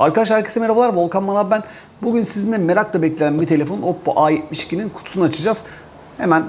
Arkadaşlar herkese merhabalar. Volkan Manav ben. Bugün sizinle merakla beklenen bir telefon Oppo A72'nin kutusunu açacağız. Hemen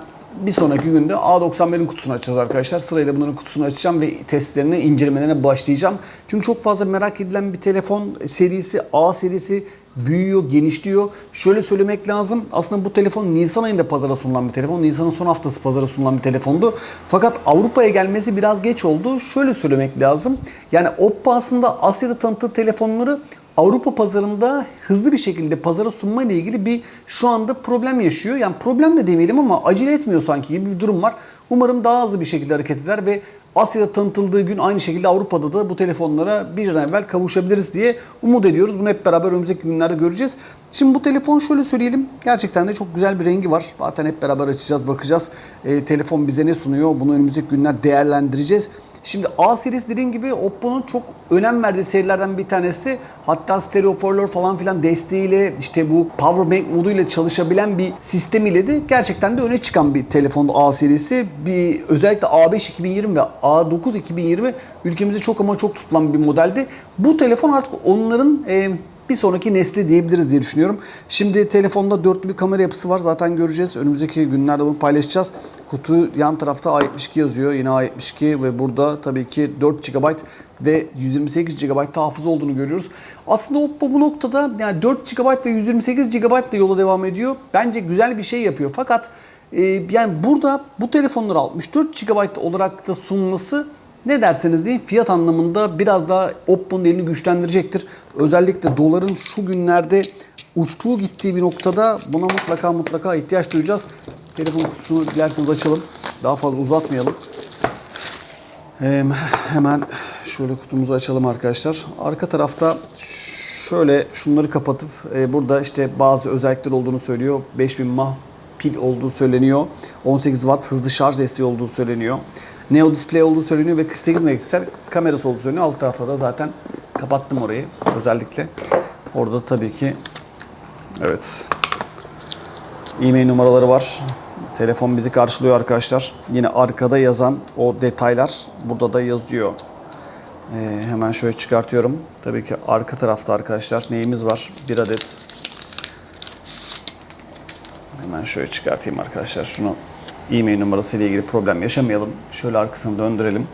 bir sonraki günde A91'in kutusunu açacağız arkadaşlar. Sırayla bunların kutusunu açacağım ve testlerine, incelemelerine başlayacağım. Çünkü çok fazla merak edilen bir telefon serisi, A serisi büyüyor, genişliyor. Şöyle söylemek lazım. Aslında bu telefon Nisan ayında pazara sunulan bir telefon. Nisan'ın son haftası pazara sunulan bir telefondu. Fakat Avrupa'ya gelmesi biraz geç oldu. Şöyle söylemek lazım. Yani Oppo aslında Asya'da tanıttığı telefonları Avrupa pazarında hızlı bir şekilde pazara sunma ile ilgili bir şu anda problem yaşıyor. Yani problem de demeyelim ama acele etmiyor sanki gibi bir durum var. Umarım daha hızlı bir şekilde hareket eder ve Asya'da tanıtıldığı gün aynı şekilde Avrupa'da da bu telefonlara bir an evvel kavuşabiliriz diye umut ediyoruz. Bunu hep beraber önümüzdeki günlerde göreceğiz. Şimdi bu telefon şöyle söyleyelim. Gerçekten de çok güzel bir rengi var. Zaten hep beraber açacağız, bakacağız. Ee, telefon bize ne sunuyor? Bunu önümüzdeki günler değerlendireceğiz. Şimdi A serisi dediğim gibi Oppo'nun çok önem verdiği serilerden bir tanesi. Hatta stereo hoparlör falan filan desteğiyle işte bu power bank moduyla çalışabilen bir sistem ile de gerçekten de öne çıkan bir telefon A serisi. Bir özellikle A5 2020 ve A9 2020 ülkemizde çok ama çok tutulan bir modeldi. Bu telefon artık onların e, bir sonraki nesli diyebiliriz diye düşünüyorum. Şimdi telefonda dörtlü bir kamera yapısı var. Zaten göreceğiz. Önümüzdeki günlerde bunu paylaşacağız. Kutu yan tarafta A72 yazıyor. Yine A72 ve burada tabii ki 4 GB ve 128 GB hafıza olduğunu görüyoruz. Aslında Oppo bu noktada yani 4 GB ve 128 GB ile yola devam ediyor. Bence güzel bir şey yapıyor. Fakat e, yani burada bu telefonları 64 GB olarak da sunması ne derseniz deyin fiyat anlamında biraz daha Oppo'nun elini güçlendirecektir. Özellikle doların şu günlerde uçtuğu gittiği bir noktada buna mutlaka mutlaka ihtiyaç duyacağız. Telefon kutusunu dilerseniz açalım. Daha fazla uzatmayalım. Hemen şöyle kutumuzu açalım arkadaşlar. Arka tarafta şöyle şunları kapatıp e, burada işte bazı özellikler olduğunu söylüyor. 5000 mAh pil olduğu söyleniyor. 18 Watt hızlı şarj desteği olduğu söyleniyor. Neo display olduğu söyleniyor ve 48 megapiksel kamerası olduğu söyleniyor. Alt tarafta da zaten kapattım orayı özellikle. Orada tabii ki evet e-mail numaraları var. Telefon bizi karşılıyor arkadaşlar. Yine arkada yazan o detaylar burada da yazıyor. Ee, hemen şöyle çıkartıyorum. Tabii ki arka tarafta arkadaşlar neyimiz var? Bir adet. Hemen şöyle çıkartayım arkadaşlar şunu. E-mail numarası ile ilgili problem yaşamayalım. Şöyle arkasını döndürelim.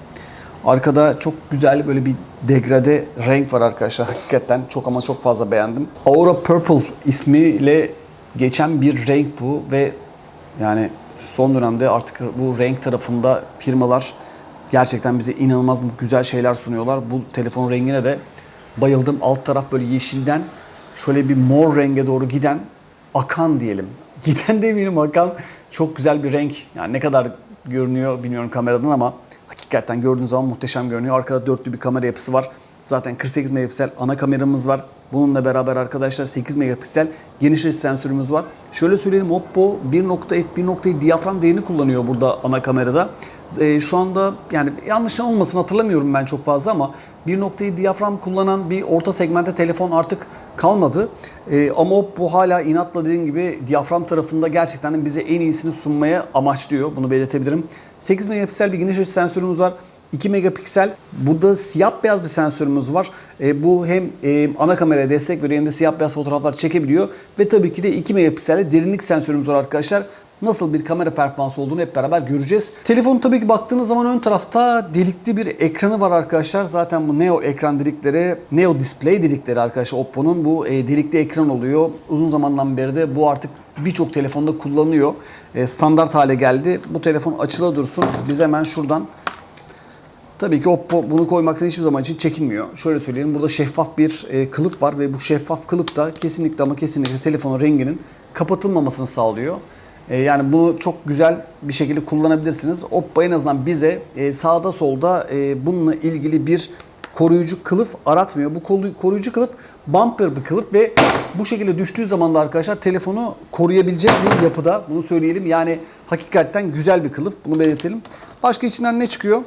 Arkada çok güzel böyle bir degrade renk var arkadaşlar. Hakikaten çok ama çok fazla beğendim. Aura Purple ismiyle geçen bir renk bu ve yani son dönemde artık bu renk tarafında firmalar gerçekten bize inanılmaz güzel şeyler sunuyorlar. Bu telefon rengine de bayıldım. Alt taraf böyle yeşilden şöyle bir mor renge doğru giden akan diyelim. Giden demeyelim akan çok güzel bir renk. Yani ne kadar görünüyor bilmiyorum kameradan ama hakikaten gördüğünüz zaman muhteşem görünüyor. Arkada dörtlü bir kamera yapısı var. Zaten 48 megapiksel ana kameramız var. Bununla beraber arkadaşlar 8 megapiksel geniş sensörümüz var. Şöyle söyleyelim Oppo 1.f 1.7 diyafram değerini kullanıyor burada ana kamerada. Ee, şu anda yani yanlış olmasın hatırlamıyorum ben çok fazla ama 1.7 diyafram kullanan bir orta segmente telefon artık kalmadı. Ee, ama Oppo hala inatla dediğim gibi diyafram tarafında gerçekten bize en iyisini sunmaya amaçlıyor. Bunu belirtebilirim. 8 megapiksel bir geniş açı sensörümüz var. 2 megapiksel. Burada siyah beyaz bir sensörümüz var. E, bu hem e, ana kameraya destek veriyor hem de siyah beyaz fotoğraflar çekebiliyor. Ve tabii ki de 2 megapikselli derinlik sensörümüz var arkadaşlar. Nasıl bir kamera performansı olduğunu hep beraber göreceğiz. Telefon tabii ki baktığınız zaman ön tarafta delikli bir ekranı var arkadaşlar. Zaten bu Neo ekran dedikleri, Neo Display dedikleri arkadaşlar Oppo'nun bu e, delikli ekran oluyor. Uzun zamandan beri de bu artık birçok telefonda kullanılıyor. E, standart hale geldi. Bu telefon açıla dursun. Biz hemen şuradan Tabii ki Oppo bunu koymaktan hiçbir zaman için çekinmiyor. Şöyle söyleyelim burada şeffaf bir e, kılıf var ve bu şeffaf kılıf da kesinlikle ama kesinlikle telefonun renginin kapatılmamasını sağlıyor. E, yani bunu çok güzel bir şekilde kullanabilirsiniz. Oppo en azından bize e, sağda solda bununla ilgili bir koruyucu kılıf aratmıyor. Bu koruyucu kılıf bumper bir kılıf ve bu şekilde düştüğü zaman da arkadaşlar telefonu koruyabilecek bir yapıda. Bunu söyleyelim. Yani hakikaten güzel bir kılıf. Bunu belirtelim. Başka içinden ne çıkıyor?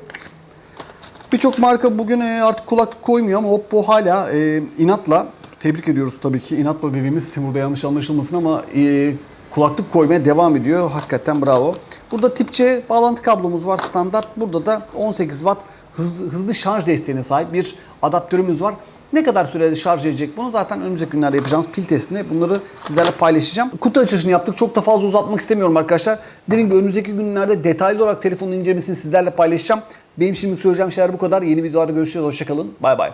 Birçok marka bugün e, artık kulak koymuyor ama Oppo hala e, inatla tebrik ediyoruz tabii ki inatla dediğimiz burada yanlış anlaşılmasın ama e, kulaklık koymaya devam ediyor. Hakikaten bravo. Burada tip C bağlantı kablomuz var standart. Burada da 18 watt hızlı, hızlı şarj desteğine sahip bir adaptörümüz var. Ne kadar sürede şarj edecek bunu zaten önümüzdeki günlerde yapacağımız pil testinde bunları sizlerle paylaşacağım. Kutu açılışını yaptık. Çok da fazla uzatmak istemiyorum arkadaşlar. Dediğim gibi önümüzdeki günlerde detaylı olarak telefonun incelemesini sizlerle paylaşacağım. Benim şimdi söyleyeceğim şeyler bu kadar. Yeni videolarda görüşeceğiz. Hoşçakalın. Bay bay.